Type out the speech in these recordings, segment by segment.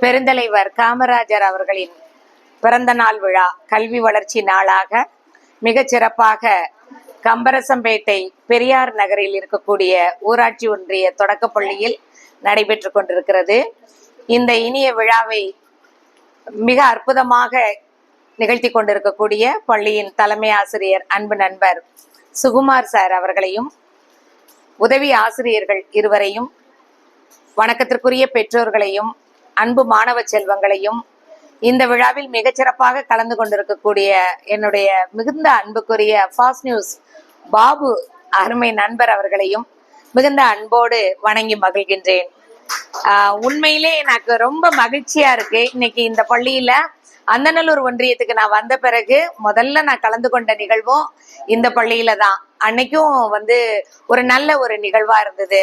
பெருந்தலைவர் காமராஜர் அவர்களின் பிறந்த நாள் விழா கல்வி வளர்ச்சி நாளாக மிகச் சிறப்பாக கம்பரசம்பேட்டை பெரியார் நகரில் இருக்கக்கூடிய ஊராட்சி ஒன்றிய தொடக்கப்பள்ளியில் நடைபெற்று கொண்டிருக்கிறது. இந்த இனிய விழாவை மிக அற்புதமாக நிகழ்த்தி கொண்டிருக்கக்கூடிய பள்ளியின் தலைமை ஆசிரியர் அன்பு நண்பர் சுகுமார் சார் அவர்களையும் உதவி ஆசிரியர்கள் இருவரையும் வணக்கத்திற்குரிய பெற்றோர்களையும் அன்பு மாணவ செல்வங்களையும் இந்த விழாவில் மிகச்சிறப்பாக கலந்து கொண்டிருக்கக்கூடிய என்னுடைய மிகுந்த அன்புக்குரிய ஃபாஸ்ட் நியூஸ் பாபு அருமை நண்பர் அவர்களையும் மிகுந்த அன்போடு வணங்கி மகிழ்கின்றேன். ஆஹ் உண்மையிலே எனக்கு ரொம்ப மகிழ்ச்சியா இருக்கு. இன்னைக்கு இந்த பள்ளியில அந்தநல்லூர் ஒன்றியத்துக்கு நான் வந்த பிறகு முதல்ல நான் கலந்து கொண்ட நிகழ்வும் இந்த பள்ளியில தான். அன்னைக்கும் வந்து ஒரு நல்ல ஒரு நிகழ்வா இருந்தது.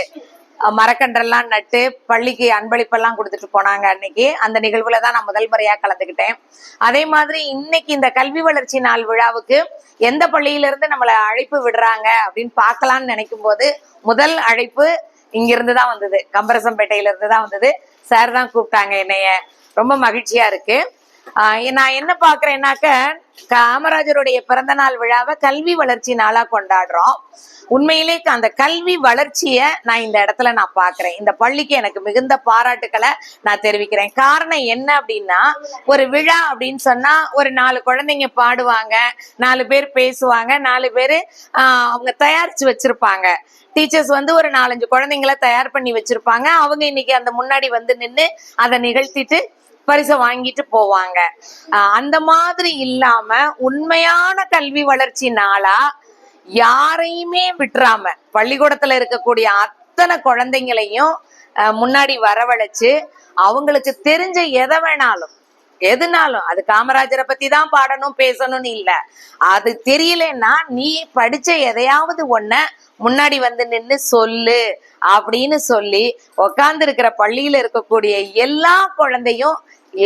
மரக்கன்றெல்லாம் நட்டு பள்ளிக்கு அன்பளிப்பெல்லாம் கொடுத்துட்டு போனாங்க அன்னைக்கு. அந்த நிகழ்வுல தான் நான் முதல் முறையா கலந்துக்கிட்டேன் அதே மாதிரி இன்னைக்கு இந்த கல்வி வளர்ச்சி நாள் விழாவுக்கு எந்த பள்ளியில இருந்து நம்மளை அழைப்பு விடுறாங்க அப்படின்னு பார்க்கலாம்னு நினைக்கும் போது முதல் அழைப்பு இங்கிருந்து தான் வந்தது. கம்பரசம்பேட்டையில இருந்து தான் வந்தது. சார் தான் கூப்பிட்டாங்க என்னைய. ரொம்ப மகிழ்ச்சியா இருக்கு. நான் என்ன பாக்குறேன்னாக்க காமராஜருடைய பிறந்த நாள் விழாவை கல்வி வளர்ச்சி நாளா கொண்டாடுறோம். உண்மையிலே அந்த கல்வி வளர்ச்சியை நான் இந்த இடத்துல நான் பாக்குறேன் இந்த பள்ளிக்கு எனக்கு மிகுந்த பாராட்டுக்களை நான் தெரிவிக்கிறேன். காரணம் என்ன அப்படின்னா ஒரு விழா அப்படின்னு சொன்னா ஒரு நாலு குழந்தைங்க பாடுவாங்க நாலு பேர் பேசுவாங்க நாலு பேர் அவங்க தயாரிச்சு வச்சிருப்பாங்க. டீச்சர்ஸ் வந்து ஒரு நாலஞ்சு குழந்தைங்கள தயார் பண்ணி வச்சிருப்பாங்க. அவங்க இன்னைக்கு அந்த முன்னாடி வந்து நின்று அதை நிகழ்த்திட்டு பரிசை வாங்கிட்டு போவாங்க. அந்த மாதிரி இல்லாம உண்மையான கல்வி வளர்ச்சி நாளா யாரையுமே விட்டுறாம பள்ளிக்கூடத்துல இருக்கக்கூடிய அத்தனை குழந்தைங்களையும் முன்னாடி வரவழைச்சு அவங்களுக்கு தெரிஞ்ச எதை வேணாலும் எதுனாலும் அது காமராஜரை பத்தி தான் பாடணும் பேசணும்னு இல்ல. அது தெரியலன்னா நீ படிச்ச எதையாவது ஒன்ன முன்னாடி வந்து நின்னு சொல்லு அப்படின்னு சொல்லி உக்காந்து இருக்கிற பள்ளியில இருக்கக்கூடிய எல்லா குழந்தையும்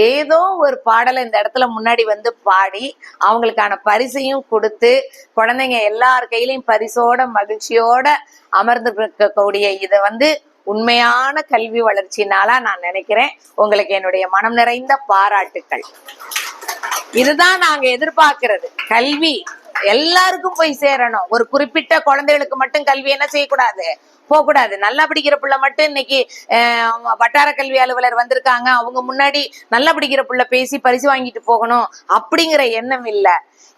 ஏதோ ஒரு பாடலை இந்த இடத்துல முன்னாடி வந்து பாடி அவங்களுக்கான பரிசையும் கொடுத்து குழந்தைங்க எல்லார் கையிலையும் பரிசோட மகிழ்ச்சியோட அமர்ந்து இருக்கக்கூடிய இதை வந்து உண்மையான கல்வி வளர்ச்சினாலா நான் நினைக்கிறேன். உங்களுக்கு என்னுடைய மனம் நிறைந்த பாராட்டுக்கள். இதுதான் நாங்க எதிர்பார்க்கிறது. கல்வி எல்லாருக்கும் போய் சேரணும். ஒரு குறிப்பிட்ட குழந்தைகளுக்கு மட்டும் கல்வி என்ன செய்யக்கூடாது? போகக்கூடாது. நல்லா படிக்கிற புள்ள மட்டும் இன்னைக்கு வட்டார கல்வி அலுவலர் வந்திருக்காங்க. அவங்க முன்னாடி நல்லா படிக்கிற புள்ள பேசி பரிசு வாங்கிட்டு போகணும் அப்படிங்கிற எண்ணம் இல்ல.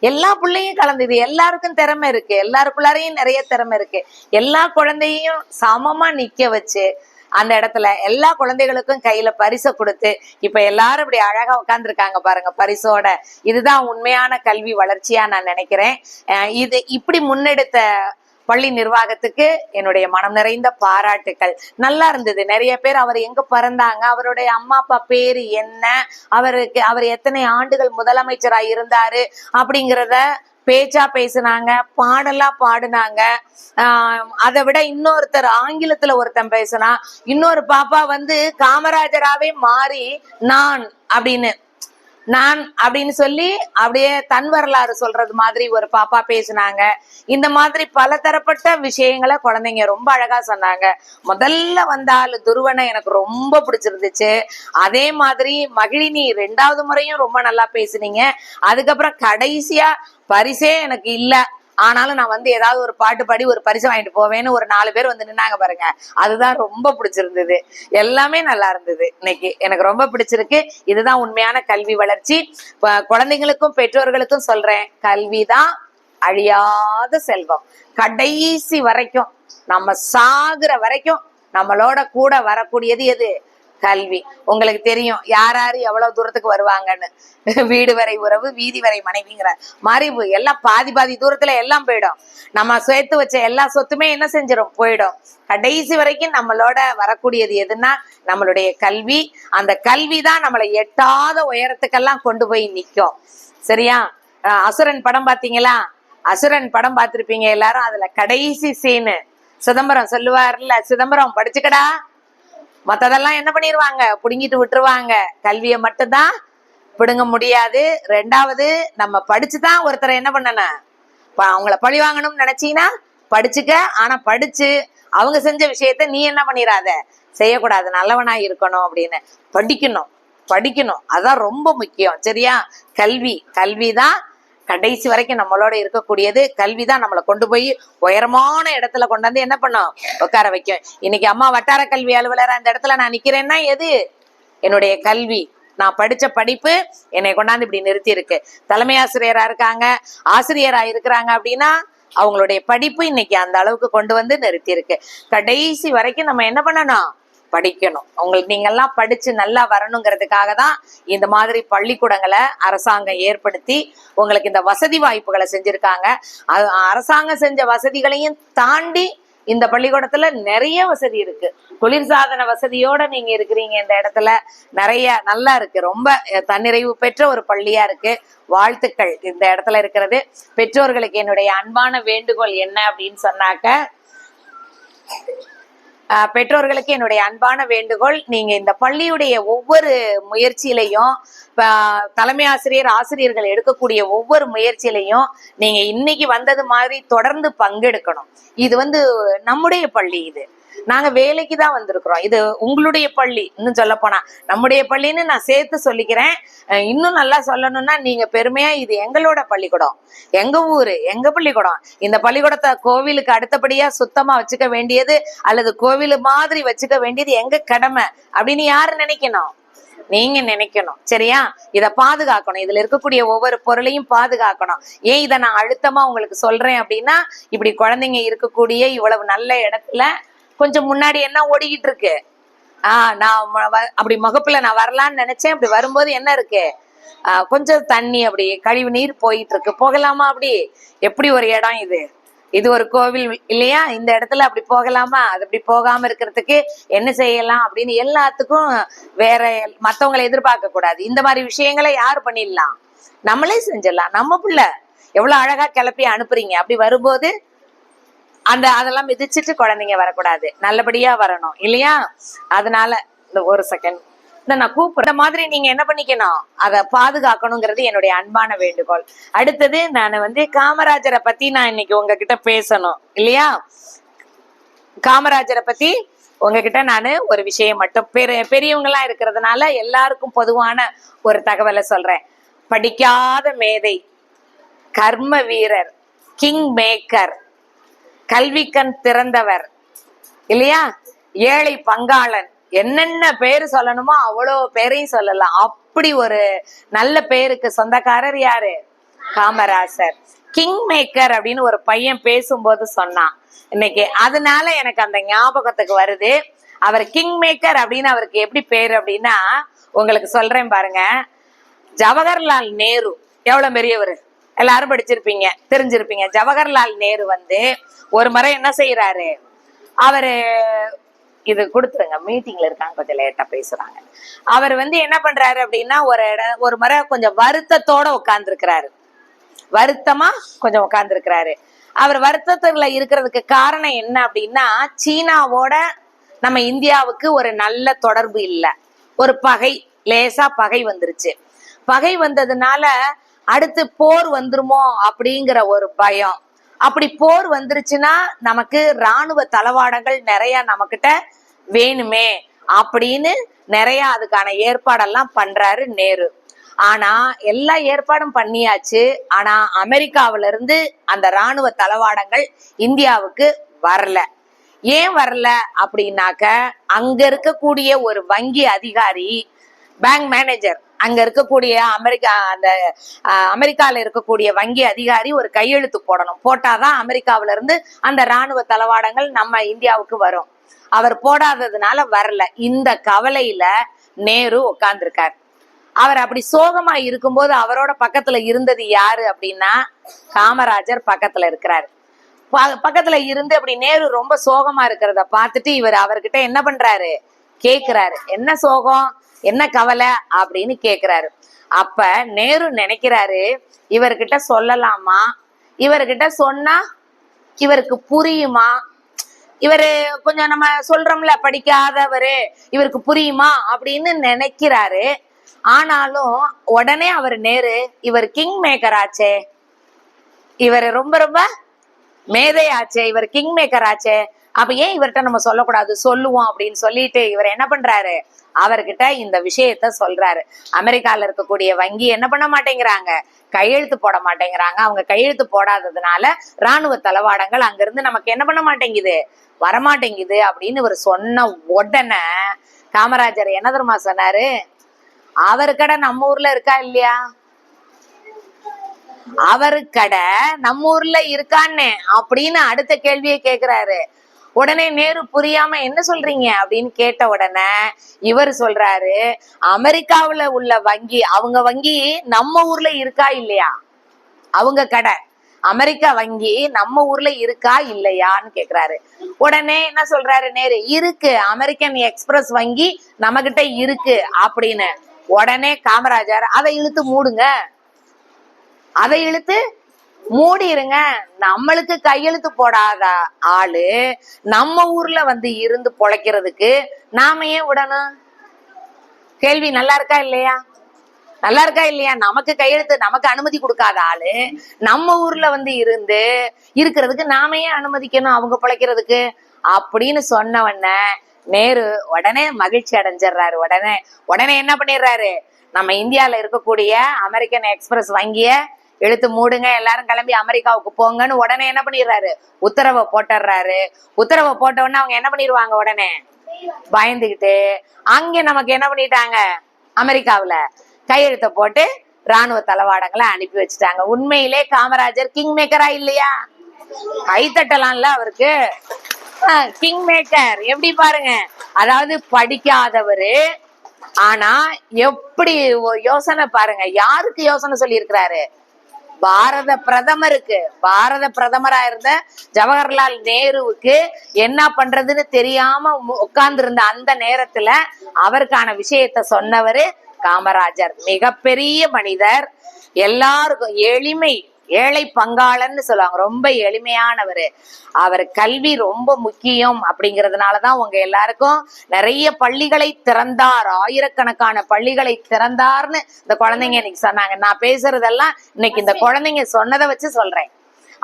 எல்லா பிள்ளையும் கலந்துது எல்லாருக்கும் திறமை இருக்கு. எல்லாருக்குள்ளாரையும் நிறைய திறமை இருக்கு. எல்லா குழந்தையும் சமமா நிக்க வச்சு அந்த இடத்துல எல்லா குழந்தைகளுக்கும் கையில பரிசை கொடுத்து இப்ப எல்லாரும் இப்படி அழகா உட்காந்துருக்காங்க பாருங்க பரிசோட. இதுதான் உண்மையான கல்வி வளர்ச்சியா நான் நினைக்கிறேன். அஹ் இது இப்படி முன்னெடுத்த பள்ளி நிர்வாகத்துக்கு என்னுடைய மனம் நிறைந்த பாராட்டுக்கள். நல்லா இருந்தது. நிறைய பேர் அவர் எங்க பிறந்தாங்க அவருடைய அம்மா அப்பா பேரு என்ன அவருக்கு அவர் எத்தனை ஆண்டுகள் முதலமைச்சரா இருந்தாரு அப்படிங்கிறத பேச்சா பேசுனாங்க பாடலா பாடினாங்க. அதை விட இன்னொருத்தர் ஆங்கிலத்துல ஒருத்தன் பேசினா இன்னொரு பாப்பா வந்து காமராஜராவே மாறி நான் அப்படின்னு நான் அப்படின்னு சொல்லி அப்படியே தன் வரலாறு சொல்றது மாதிரி ஒரு பாப்பா பேசுனாங்க. இந்த மாதிரி பல தரப்பட்ட விஷயங்களை குழந்தைங்க ரொம்ப அழகா சொன்னாங்க. முதல்ல வந்தால் துருவனை எனக்கு ரொம்ப பிடிச்சிருந்துச்சு. அதே மாதிரி மகிழினி ரெண்டாவது முறையும் ரொம்ப நல்லா பேசுனீங்க. அதுக்கப்புறம் கடைசியா பரிசே எனக்கு இல்ல. ஆனாலும் நான் வந்து ஏதாவது ஒரு பாட்டு பாடி ஒரு பரிசு வாங்கிட்டு போவேன்னு ஒரு நாலு பேர் வந்து நின்னாங்க பாருங்க. அதுதான் ரொம்ப பிடிச்சிருந்தது. எல்லாமே நல்லா இருந்தது இன்னைக்கு. எனக்கு ரொம்ப பிடிச்சிருக்கு. இதுதான் உண்மையான கல்வி வளர்ச்சி. குழந்தைங்களுக்கும் பெற்றோர்களுக்கும் சொல்றேன் கல்விதான் அழியாத செல்வம். கடைசி வரைக்கும் நம்ம சாகுற வரைக்கும் நம்மளோட கூட வரக்கூடியது எது? கல்வி. உங்களுக்கு தெரியும் யார் யாரு எவ்வளவு தூரத்துக்கு வருவாங்கன்னு. வீடு வரை உறவு வீதி வரை மனைவிங்கிற மறைவு. எல்லாம் பாதி பாதி தூரத்துல எல்லாம் போயிடும். நம்ம சேர்த்து வச்ச எல்லா சொத்துமே என்ன செஞ்சிடும்? போயிடும். கடைசி வரைக்கும் நம்மளோட வரக்கூடியது எதுன்னா நம்மளுடைய கல்வி. அந்த கல்வி தான் நம்மளை எட்டாத உயரத்துக்கெல்லாம் கொண்டு போய் நிக்கும். சரியா? அசுரன் படம் பாத்தீங்களா அசுரன் படம் பார்த்திருப்பீங்க எல்லாரும். அதுல கடைசி சீனு சிதம்பரம் சொல்லுவார்ல சிதம்பரம் படிச்சுக்கடா. மத்ததெல்லாம் என்ன பண்ணிடுவாங்க புடுங்கிட்டு விட்டுருவாங்க. கல்வியை மட்டும்தான் பிடுங்க முடியாது. ரெண்டாவது நம்ம படிச்சுதான் ஒருத்தரை என்ன பண்ணணும்? அவங்கள பழி வாங்கணும்னு நினைச்சீங்கன்னா படிச்சுக்க. ஆனா படிச்சு அவங்க செஞ்ச விஷயத்த நீ என்ன பண்ணிடாத செய்யக்கூடாது. நல்லவனா இருக்கணும் அப்படின்னு. படிக்கணும். படிக்கணும். அதான் ரொம்ப முக்கியம். சரியா? கல்வி. கல்வி தான் கடைசி வரைக்கும் நம்மளோட இருக்கக்கூடியது கல்வி தான் நம்மளை கொண்டு போய் உயரமான இடத்துல கொண்டு வந்து என்ன பண்ணும்? உட்கார வைக்கும். இன்னைக்கு அம்மா வட்டார கல்வி அலுவலர் அந்த இடத்துல நான் நிக்கிறேன்னா எது? என்னுடைய கல்வி. நான் படிச்ச படிப்பு என்னை கொண்டாந்து இப்படி நிறுத்தி இருக்கு தலைமை ஆசிரியரா இருக்காங்க ஆசிரியரா இருக்கிறாங்க அப்படின்னா அவங்களுடைய படிப்பு இன்னைக்கு அந்த அளவுக்கு கொண்டு வந்து நிறுத்தி இருக்கு கடைசி வரைக்கும் நம்ம என்ன பண்ணணும்? படிக்கணும். உங்களுக்கு நீங்கெல்லாம் படிச்சு நல்லா வரணுங்கிறதுக்காக தான் இந்த மாதிரி பள்ளிக்கூடங்களை அரசாங்கம் ஏற்படுத்தி உங்களுக்கு இந்த வசதி வாய்ப்புகளை செஞ்சிருக்காங்க. அது அரசாங்கம் செஞ்ச வசதிகளையும் தாண்டி இந்த பள்ளிக்கூடத்துல நிறைய வசதி இருக்கு. குளிர்சாதன வசதியோட நீங்க இருக்கிறீங்க இந்த இடத்துல. நிறைய நல்லா இருக்கு. ரொம்ப தன்னிறைவு பெற்ற ஒரு பள்ளியா இருக்கு. வாழ்த்துக்கள் இந்த இடத்துல இருக்கிறது. பெற்றோர்களுக்கு என்னுடைய அன்பான வேண்டுகோள் என்ன அப்படின்னு சொன்னாக்க பெற்றோர்களுக்கு என்னுடைய அன்பான வேண்டுகோள் நீங்க இந்த பள்ளியுடைய ஒவ்வொரு முயற்சியிலையும் தலைமை ஆசிரியர் ஆசிரியர்கள் எடுக்கக்கூடிய ஒவ்வொரு முயற்சியிலையும் நீங்க இன்னைக்கு வந்தது மாதிரி தொடர்ந்து பங்கெடுக்கணும். இது வந்து நம்முடைய பள்ளி இது. நாங்க வேலைக்கு தான் வந்திருக்கிறோம். இது உங்களுடைய பள்ளி இன்னும் சொல்ல போனா நம்முடைய பள்ளின்னு நான் சேர்த்து சொல்லிக்கிறேன். இன்னும் நல்லா சொல்லணும்னா நீங்க பெருமையா இது எங்களோட பள்ளிக்கூடம். எங்க ஊரு எங்க பள்ளிக்கூடம். இந்த பள்ளிக்கூடத்தை கோவிலுக்கு அடுத்தபடியா சுத்தமா வச்சுக்க வேண்டியது அல்லது கோவில் மாதிரி வச்சுக்க வேண்டியது எங்க கடமை அப்படின்னு யாரு நினைக்கணும்? நீங்க நினைக்கணும். சரியா? இத பாதுகாக்கணும். இதுல இருக்கக்கூடிய ஒவ்வொரு பொருளையும் பாதுகாக்கணும். ஏன் இதை நான் அழுத்தமா உங்களுக்கு சொல்றேன் அப்படின்னா இப்படி குழந்தைங்க இருக்கக்கூடிய இவ்வளவு நல்ல இடத்துல கொஞ்சம் முன்னாடி என்ன ஓடிக்கிட்டு இருக்கு? ஆஹ் நான் அப்படி முகப்புல நான் வரலான்னு நினைச்சேன். அப்படி வரும்போது என்ன இருக்கு? ஆஹ் கொஞ்சம் தண்ணி அப்படி கழிவு நீர் போயிட்டு இருக்கு. போகலாமா அப்படி? எப்படி ஒரு இடம் இது? இது ஒரு கோவில் இல்லையா? இந்த இடத்துல அப்படி போகலாமா? அது அப்படி போகாம இருக்கிறதுக்கு என்ன செய்யலாம் அப்படின்னு எல்லாத்துக்கும் வேற மத்தவங்களை எதிர்பார்க்க கூடாது. இந்த மாதிரி விஷயங்களை யார் பண்ணிடலாம்? நம்மளே செஞ்சிடலாம். நம்ம பிள்ளை. எவ்வளவு அழகா கிளப்பி அனுப்புறீங்க. அப்படி வரும்போது அந்த அதெல்லாம் மிதிச்சிட்டு குழந்தைங்க வரக்கூடாது. நல்லபடியா வரணும். இல்லையா? அதனால இந்த ஒரு செகண்ட் இந்த நான் கூப்பிடுற மாதிரி நீங்க என்ன பண்ணிக்கணும்? அதை பாதுகாக்கணுங்கிறது என்னுடைய அன்பான வேண்டுகோள். அடுத்தது நான் வந்து காமராஜரை பத்தி நான் இன்னைக்கு உங்ககிட்ட பேசணும். இல்லையா? காமராஜரை பத்தி உங்ககிட்ட நான் ஒரு விஷயம் மட்டும் பெரிய பெரியவங்களா இருக்கிறதுனால எல்லாருக்கும் பொதுவான ஒரு தகவலை சொல்றேன். படிக்காத மேதை கர்ம வீரர் கிங் மேக்கர் கல்விக்கண் திறந்தவர். இல்லையா? ஏழை பங்காளன். என்னென்ன பேர் சொல்லணுமோ அவ்வளோ பேரையும் சொல்லலாம். அப்படி ஒரு நல்ல பேருக்கு சொந்தக்காரர் யாரு? காமராசர். கிங் மேக்கர் அப்படின்னு ஒரு பையன் பேசும்போது சொன்னான். இன்னைக்கு அதனால எனக்கு அந்த ஞாபகத்துக்கு வருது. அவர் கிங் மேக்கர் அப்படின்னு அவருக்கு எப்படி பேர் அப்படின்னா உங்களுக்கு சொல்றேன் பாருங்க. ஜவஹர்லால் நேரு. எவ்வளவு பெரியவர்? எல்லாரும் படிச்சிருப்பீங்க தெரிஞ்சிருப்பீங்க. ஜவஹர்லால் நேரு வந்து ஒரு முறை என்ன செய்யறாரு அவரு இது கொடுத்துருங்க மீட்டிங்ல இருக்காங்க கொஞ்சம் லேட்டா பேசுறாங்க. அவர் வந்து என்ன பண்றாரு அப்படின்னா ஒரு இடம் ஒரு முறை கொஞ்சம் வருத்தத்தோட உட்கார்ந்துருக்கிறாரு. வருத்தமா கொஞ்சம் உட்கார்ந்துருக்கிறாரு. அவர் வருத்தத்துல இருக்கிறதுக்கு காரணம் என்ன அப்படின்னா சீனாவோட நம்ம இந்தியாவுக்கு ஒரு நல்ல தொடர்பு இல்லை. ஒரு பகை லேசா பகை வந்துருச்சு. பகை வந்ததுனால அடுத்து போர் வந்துருமோ அப்படிங்கிற ஒரு பயம். அப்படி போர் வந்துருச்சுன்னா நமக்கு ராணுவ தளவாடங்கள் நிறைய நமக்கிட்ட வேணுமே அப்படின்னு நிறைய அதுக்கான ஏற்பாடெல்லாம் பண்றாரு நேரு. ஆனா எல்லா ஏற்பாடும் பண்ணியாச்சு. ஆனா அமெரிக்காவில இருந்து அந்த ராணுவ தளவாடங்கள் இந்தியாவுக்கு வரல. ஏன் வரல அப்படின்னாக்க அங்க இருக்கக்கூடிய ஒரு வங்கி அதிகாரி பேங்க் மேனேஜர் அங்க இருக்கக்கூடிய அமெரிக்கா அந்த அமெரிக்கால இருக்கக்கூடிய வங்கி அதிகாரி ஒரு கையெழுத்து போடணும். போட்டாதான் அமெரிக்காவில இருந்து அந்த ராணுவ தளவாடங்கள் நம்ம இந்தியாவுக்கு வரும். அவர் போடாததுனால வரல. இந்த கவலையில நேரு உட்கார்ந்துருக்கார். அவர் அப்படி சோகமா இருக்கும்போது அவரோட பக்கத்துல இருந்தது யாரு அப்படின்னா காமராஜர் பக்கத்துல இருக்கிறாரு. பக்கத்துல இருந்து அப்படி நேரு ரொம்ப சோகமா இருக்கிறத பார்த்துட்டு இவர் அவர்கிட்ட என்ன பண்றாரு? கேக்குறாரு. என்ன சோகம்? என்ன கவலை அப்படின்னு கேக்குறாரு. அப்ப நேரு நினைக்கிறாரு இவர்கிட்ட சொல்லலாமா? இவர்கிட்ட சொன்னா இவருக்கு புரியுமா? இவரு கொஞ்சம் நம்ம சொல்றோம்ல படிக்காதவரு இவருக்கு புரியுமா? அப்படின்னு நினைக்கிறாரு. ஆனாலும் உடனே அவர் நேரு இவர் கிங் மேக்கர் ஆச்சே. இவர் ரொம்ப ரொம்ப மேதை ஆச்சே இவர் கிங் மேக்கர் ஆச்சே. அப்ப ஏன் இவர்கிட்ட நம்ம சொல்லக்கூடாது? சொல்லுவோம் அப்படின்னு சொல்லிட்டு இவர் என்ன பண்றாரு? அவர்கிட்ட இந்த விஷயத்த சொல்றாரு. அமெரிக்கால இருக்கக்கூடிய வங்கி என்ன பண்ண மாட்டேங்கிறாங்க? கையெழுத்து போட மாட்டேங்கிறாங்க. அவங்க கையெழுத்து போடாததுனால ராணுவ தளவாடங்கள் அங்கிருந்து நமக்கு என்ன பண்ண மாட்டேங்குது? வரமாட்டேங்குது அப்படின்னு இவர் சொன்ன உடனே காமராஜர் என்ன தெரியுமா சொன்னாரு? அவர் கடை நம்ம ஊர்ல இருக்கா இல்லையா? அவரு கடை நம்ம ஊர்ல இருக்கான்னு அப்படின்னு அடுத்த கேள்வியை கேக்குறாரு. உடனே நேரு புரியாம என்ன சொல்றீங்க அப்படின்னு கேட்ட உடனே இவர் சொல்றாரு அமெரிக்காவுல உள்ள வங்கி அவங்க வங்கி நம்ம ஊர்ல இருக்கா இல்லையா? அவங்க கடை. அமெரிக்கா வங்கி நம்ம ஊர்ல இருக்கா இல்லையான்னு கேக்குறாரு. உடனே என்ன சொல்றாரு நேரு? இருக்கு அமெரிக்கன் எக்ஸ்பிரஸ் வங்கி நம்ம கிட்ட இருக்கு அப்படின்னு. உடனே காமராஜர் அதை இழுத்து மூடுங்க. அதை இழுத்து மூடிருங்க. நம்மளுக்கு கையெழுத்து போடாத ஆளு நம்ம ஊர்ல வந்து இருந்து பொழைக்கிறதுக்கு நாம ஏன் விடணும்? கேள்வி நல்லா இருக்கா இல்லையா? நல்லா இருக்கா இல்லையா? நமக்கு கையெழுத்து நமக்கு அனுமதி கொடுக்காத ஆளு நம்ம ஊர்ல வந்து இருந்து இருக்கிறதுக்கு நாம ஏன் அனுமதிக்கணும் அவங்க பிழைக்கிறதுக்கு? அப்படின்னு சொன்ன உடனே நேரு உடனே மகிழ்ச்சி அடைஞ்சிடுறாரு. உடனே உடனே என்ன பண்ணிடுறாரு? நம்ம இந்தியால இருக்கக்கூடிய அமெரிக்கன் எக்ஸ்பிரஸ் வங்கிய எழுத்து மூடுங்க எல்லாரும் கிளம்பி அமெரிக்காவுக்கு போங்கன்னு உடனே என்ன பண்ணிடுறாரு? உத்தரவை போட்டுடுறாரு. உத்தரவை போட்ட உடனே அவங்க என்ன பண்ணிடுவாங்க உடனே? பயந்துகிட்டு அங்க நமக்கு என்ன பண்ணிட்டாங்க? அமெரிக்காவுல கையெழுத்த போட்டு ராணுவ தளவாடங்களை அனுப்பி வச்சுட்டாங்க. உண்மையிலே காமராஜர் கிங் மேக்கரா இல்லையா? கை தட்டலாம்ல அவருக்கு கிங் மேக்கர் எப்படி பாருங்க. அதாவது படிக்காதவரு. ஆனா எப்படி யோசனை பாருங்க. யாருக்கு யோசனை சொல்லி இருக்கிறாரு பாரத பிரதமருக்கு பாரத பிரதமரா இருந்த ஜவஹர்லால் நேருவுக்கு என்ன பண்றதுன்னு தெரியாம உட்கார்ந்து இருந்த அந்த நேரத்துல அவருக்கான விஷயத்த சொன்னவரு காமராஜர். மிகப்பெரிய மனிதர். எல்லாருக்கும் எளிமை ஏழை பங்காளன்னு சொல்லுவாங்க. ரொம்ப எளிமையானவர். அவர் கல்வி ரொம்ப முக்கியம் அப்படிங்கிறதுனாலதான் உங்க எல்லாருக்கும் நிறைய பள்ளிகளை திறந்தார். ஆயிரக்கணக்கான பள்ளிகளை திறந்தார்னு இந்த குழந்தைங்க இன்னைக்கு சொன்னாங்க. நான் பேசுறதெல்லாம் இன்னைக்கு இந்த குழந்தைங்க சொன்னதை வச்சு சொல்றேன்.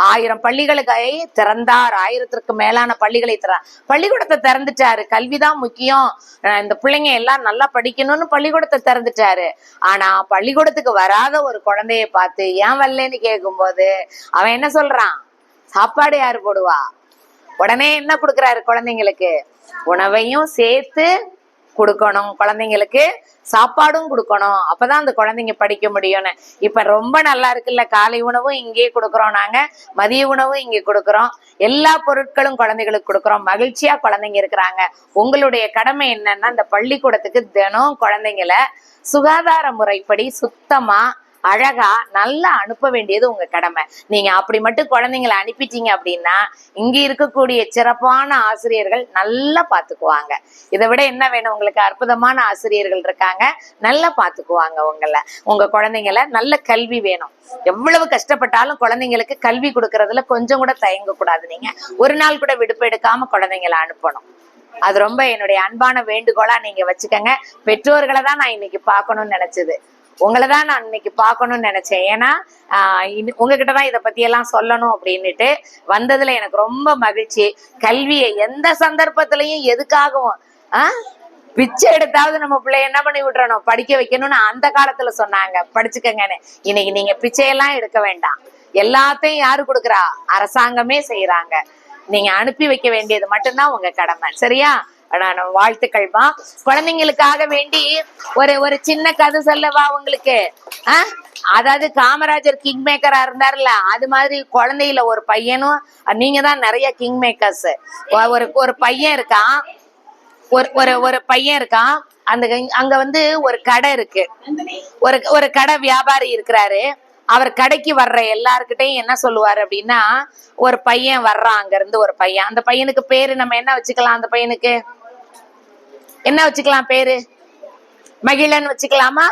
ஆயிரம் பள்ளிகளுக்கு திறந்தார். ஆயிரத்திற்கு மேலான பள்ளிகளை திற பள்ளிக்கூடத்தை திறந்துட்டாரு. கல்விதான் முக்கியம். இந்த பிள்ளைங்க எல்லாம் நல்லா படிக்கணும்னு பள்ளிக்கூடத்தை திறந்துட்டாரு. ஆனா பள்ளிக்கூடத்துக்கு வராத ஒரு குழந்தைய பார்த்து ஏன் வரலன்னு கேட்கும்போது அவன் என்ன சொல்றான்? சாப்பாடு யாரு போடுவா? உடனே என்ன கொடுக்குறாரு குழந்தைங்களுக்கு? உணவையும் சேர்த்து கொடுக்கணும். குழந்தைங்களுக்கு சாப்பாடும் கொடுக்கணும். அப்பதான் அந்த குழந்தைங்க படிக்க முடியும்னு. இப்ப ரொம்ப நல்லா இருக்குல்ல. காலை உணவும் இங்கே கொடுக்குறோம் நாங்க. மதிய உணவும் இங்கே கொடுக்குறோம். எல்லா பொருட்களும் குழந்தைகளுக்கு கொடுக்குறோம். மகிழ்ச்சியா குழந்தைங்க இருக்கிறாங்க. உங்களுடைய கடமை என்னன்னா இந்த பள்ளிக்கூடத்துக்கு தினம் குழந்தைங்கள சுகாதார முறைப்படி சுத்தமா அழகா நல்லா அனுப்ப வேண்டியது உங்க கடமை. நீங்க அப்படி மட்டும் குழந்தைங்களை அனுப்பிட்டீங்க அப்படின்னா இங்க இருக்கக்கூடிய சிறப்பான ஆசிரியர்கள் நல்லா பாத்துக்குவாங்க. இதை விட என்ன வேணும்? உங்களுக்கு அற்புதமான ஆசிரியர்கள் இருக்காங்க நல்லா பாத்துக்குவாங்க உங்களை. உங்க குழந்தைங்கள நல்ல கல்வி வேணும். எவ்வளவு கஷ்டப்பட்டாலும் குழந்தைங்களுக்கு கல்வி கொடுக்கறதுல கொஞ்சம் கூட தயங்க கூடாது நீங்க. ஒரு நாள் கூட விடுப்பு எடுக்காம குழந்தைங்களை அனுப்பணும். அது ரொம்ப என்னுடைய அன்பான வேண்டுகோளா நீங்க வச்சுக்கோங்க. பெற்றோர்களை தான் நான் இன்னைக்கு பார்க்கணும்னு நினைச்சது. உங்களை தான் நான் இன்னைக்கு பார்க்கணும்னு நினைச்சேன். ஏன்னா ஆஹ் உங்ககிட்ட தான் இதை பத்தி எல்லாம் சொல்லணும் அப்படின்னுட்டு வந்ததுல எனக்கு ரொம்ப மகிழ்ச்சி. கல்வியை எந்த சந்தர்ப்பத்திலையும் எதுக்காகவும் ஆஹ் பிச்சை எடுத்தாவது நம்ம பிள்ளைய என்ன பண்ணி விட்டுறணும்? படிக்க வைக்கணும்னு அந்த காலத்துல சொன்னாங்க. படிச்சுக்கங்கன்னு. இன்னைக்கு நீங்க பிச்சையெல்லாம் எடுக்க வேண்டாம். எல்லாத்தையும் யாரு கொடுக்குறா? அரசாங்கமே செய்யறாங்க நீங்க அனுப்பி வைக்க வேண்டியது மட்டும்தான் உங்க கடமை. சரியா? நான் வாழ்த்துக்கள்மா குழந்தைங்களுக்காக வேண்டி ஒரு ஒரு சின்ன கதை சொல்லவா உங்களுக்கு? ஆஹ் அதாவது காமராஜர் கிங் மேக்கரா இருந்தார்ல அது மாதிரி குழந்தையில ஒரு பையனும் நீங்க தான் நிறைய கிங் மேக்கர்ஸ் ஒரு ஒரு பையன் இருக்கான். ஒரு ஒரு ஒரு பையன் இருக்கான். அந்த அங்க வந்து ஒரு கடை இருக்கு. ஒரு ஒரு கடை வியாபாரி இருக்கிறாரு. அவர் கடைக்கு வர்ற எல்லாருக்கிட்டையும் என்ன சொல்லுவாரு அப்படின்னா ஒரு பையன் வர்றான் அங்க இருந்து ஒரு பையன். அந்த பையனுக்கு பேரு நம்ம என்ன வச்சுக்கலாம் அந்த பையனுக்கு? என்ன வச்சுக்கலாம் பேரு? மகிழன் வச்சுக்கலாமா?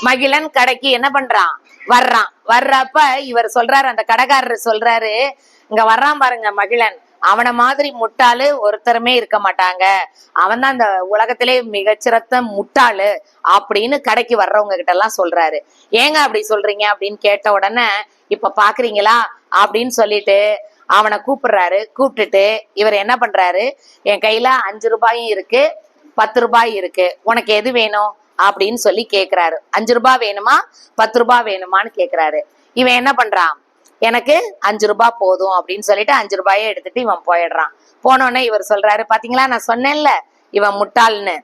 மகிழன் கடைக்கு என்ன பண்றான்? வர்றான். வர்றப்ப இவர் சொல்றாரு அந்த கடைக்காரர் சொல்றாரு இங்க வர்றான் பாருங்க மகிழன். அவனை மாதிரி முட்டாளு ஒருத்தருமே இருக்க மாட்டாங்க. அவன் தான் அந்த உலகத்திலே மிகச்சிறந்த முட்டாளு அப்படின்னு கடைக்கு வர்றவங்க கிட்ட எல்லாம் சொல்றாரு. ஏங்க அப்படி சொல்றீங்க? அப்படின்னு கேட்ட உடனே இப்ப பாக்குறீங்களா? அப்படின்னு சொல்லிட்டு அவனை கூப்பிடுறாரு. கூப்பிட்டுட்டு இவர் என்ன பண்றாரு? என் கையில அஞ்சு ரூபாயும் இருக்கு. பத்து ரூபாய் இருக்கு. உனக்கு எது வேணும்? அப்படின்னு சொல்லி கேக்குறாரு. அஞ்சு ரூபாய் வேணுமா? பத்து ரூபாய் வேணுமான்னு கேக்குறாரு. இவன் என்ன பண்றான்? எனக்கு அஞ்சு ரூபாய் போதும் அப்படின்னு சொல்லிட்டு அஞ்சு ரூபாயை எடுத்துட்டு இவன் போயிடுறான். போனோடனே இவர் சொல்றாரு பாத்தீங்களா? நான் சொன்னேன்ல இவன் முட்டாள்னு.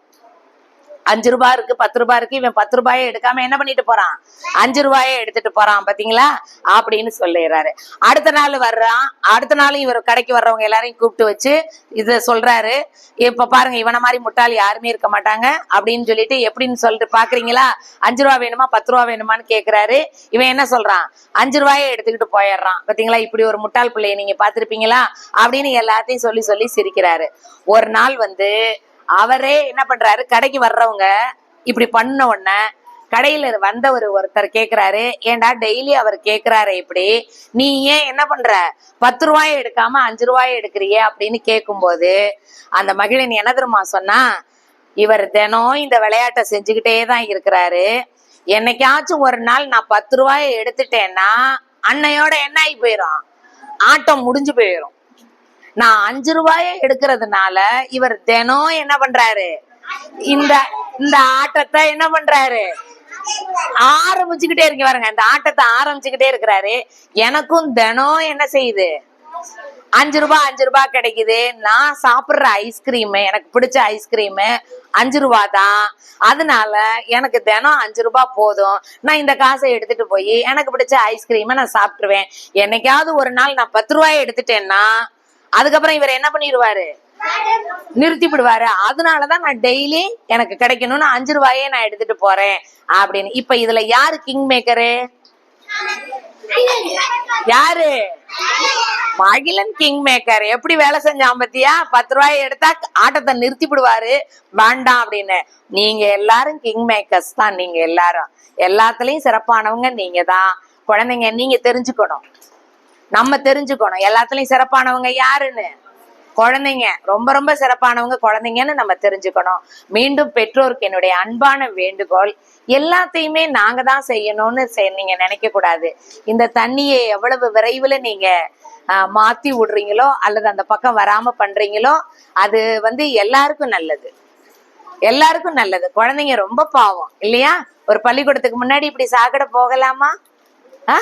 அஞ்சு ரூபாய் இருக்கு பத்து ரூபாய் இருக்கு இவன் பத்து ரூபாயை எடுக்காம என்ன பண்ணிட்டு போறான்? அஞ்சு ரூபாயை எடுத்துட்டு போறான் பாத்தீங்களா? அப்படின்னு சொல்லிடுறாரு அடுத்த நாள் வர்றான். அடுத்த நாள் இவர் கடைக்கு வர்றவங்க எல்லாரையும் கூப்பிட்டு வச்சு இத சொல்றாரு. இப்ப பாருங்க இவனை மாதிரி முட்டாள் யாருமே இருக்க மாட்டாங்க அப்படின்னு சொல்லிட்டு எப்படின்னு சொல்லிட்டு பாக்குறீங்களா? அஞ்சு ரூபா வேணுமா பத்து ரூபா வேணுமான்னு கேக்குறாரு. இவன் என்ன சொல்றான்? அஞ்சு ரூபாயை எடுத்துக்கிட்டு போயிடுறான். பாத்தீங்களா? இப்படி ஒரு முட்டாள் பிள்ளைய நீங்க பாத்திருப்பீங்களா அப்படின்னு எல்லாத்தையும் சொல்லி சொல்லி சிரிக்கிறாரு. ஒரு நாள் வந்து அவரே என்ன பண்றாரு? கடைக்கு வர்றவங்க இப்படி பண்ண உடனே கடையில வந்தவர் ஒருத்தர் கேக்குறாரு. ஏன்டா டெய்லி அவர் கேக்குறாரு இப்படி? நீ ஏன் என்ன பண்ற? பத்து ரூபாயை எடுக்காம அஞ்சு ரூபாயை எடுக்கிறிய அப்படின்னு கேட்கும்போது அந்த மகிழன் என்ன தெரியுமா சொன்னா இவர் தினம் இந்த விளையாட்டை செஞ்சுக்கிட்டே தான் இருக்கிறாரு. என்னைக்காச்சும் ஒரு நாள் நான் பத்து ரூபாயை எடுத்துட்டேன்னா அன்னையோட என்ன ஆகி போயிடும் ஆட்டம் முடிஞ்சு போயிடும் நான் அஞ்சு ரூபாய எடுக்கிறதுனால இவர் தினம் என்ன பண்றாரு? இந்த இந்த ஆட்டத்தை என்ன பண்றாரு? ஆரம்பிச்சுக்கிட்டே இருக்கு பாருங்க. இந்த ஆட்டத்தை ஆரம்பிச்சுக்கிட்டே இருக்கிறாரு. எனக்கும் தினம் என்ன செய்யுது? அஞ்சு ரூபாய் அஞ்சு ரூபாய் கிடைக்குது. நான் சாப்பிடுற ஐஸ்கிரீம் எனக்கு பிடிச்ச ஐஸ்கிரீம் அஞ்சு ரூபா தான். அதனால எனக்கு தினம் அஞ்சு ரூபாய் போதும். நான் இந்த காசை எடுத்துட்டு போய் எனக்கு பிடிச்ச ஐஸ்கிரீமை நான் சாப்பிட்டுருவேன். என்னைக்காவது ஒரு நாள் நான் பத்து ரூபாய் எடுத்துட்டேன்னா அதுக்கப்புறம் இவர் என்ன பண்ணிடுவாரு? நிறுத்தி விடுவாரு அதனாலதான் நான் டெய்லி எனக்கு கிடைக்கணும்னு அஞ்சு ரூபாயே நான் எடுத்துட்டு போறேன் அப்படின்னு. இப்ப இதுல யாரு கிங் மேக்கரு யாரு? மகிழன் கிங் மேக்கர் எப்படி வேலை செஞ்சான் பத்தியா? பத்து ரூபாய் எடுத்தா ஆட்டத்தை நிறுத்தி விடுவாரு வேண்டாம் அப்படின்னு. நீங்க எல்லாரும் கிங் மேக்கர்ஸ் தான். நீங்க எல்லாரும். எல்லாத்துலயும் சிறப்பானவங்க நீங்க தான் குழந்தைங்க நீங்க தெரிஞ்சுக்கணும். நம்ம தெரிஞ்சுக்கணும். எல்லாத்துலயும் சிறப்பானவங்க யாருன்னு? குழந்தைங்க. ரொம்ப ரொம்ப சிறப்பானவங்க குழந்தைங்கன்னு நம்ம தெரிஞ்சுக்கணும். மீண்டும் பெற்றோருக்கு என்னுடைய அன்பான வேண்டுகோள். எல்லாத்தையுமே நாங்க தான் செய்யணும்னு செய்- நீங்க நினைக்க கூடாது இந்த தண்ணியை எவ்வளவு விரைவில் நீங்க ஆஹ், மாத்தி விடுறீங்களோ அல்லது அந்த பக்கம் வராம பண்றீங்களோ அது வந்து எல்லாருக்கும் நல்லது. எல்லாருக்கும் நல்லது. குழந்தைங்க ரொம்ப பாவம். இல்லையா? ஒரு பள்ளிக்கூடத்துக்கு முன்னாடி இப்படி சாக்கடை போகலாமா? ஆ?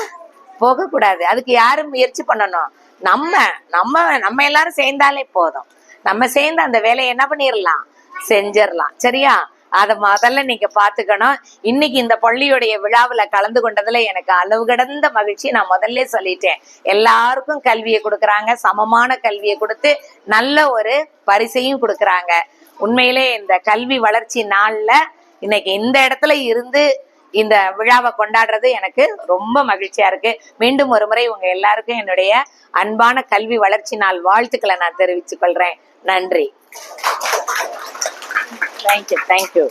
போகக்கூடாது. அதுக்கு யாரும் முயற்சி பண்ணணும். நம்ம நம்ம நம்ம எல்லாரும் சேர்ந்தாலே போதும். நம்ம சேர்ந்து அந்த வேலையை என்ன பண்ணிடலாம் செஞ்சிடலாம் சரியா? அத முதல்ல நீங்க பாத்துக்கணும். இன்னைக்கு இந்த பள்ளியுடைய விழாவில் கலந்து கொண்டதுல எனக்கு அளவு கடந்த மகிழ்ச்சி நான் முதல்ல சொல்லிட்டேன். எல்லாருக்கும் கல்வியை கொடுக்குறாங்க. சமமான கல்வியை கொடுத்து நல்ல ஒரு பரிசையும் கொடுக்கறாங்க. உண்மையிலே இந்த கல்வி வளர்ச்சி நாள்ல இன்னைக்கு இந்த இடத்துல இருந்து இந்த விழாவை கொண்டாடுறது எனக்கு ரொம்ப மகிழ்ச்சியா இருக்கு. மீண்டும் ஒரு முறை உங்க எல்லாருக்கும் என்னுடைய அன்பான கல்வி வளர்ச்சி நாள் வாழ்த்துக்களை நான் தெரிவித்துக் கொள்றேன். நன்றி. தேங்க்யூ தேங்க்யூ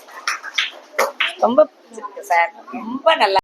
ரொம்ப சார். ரொம்ப நல்லா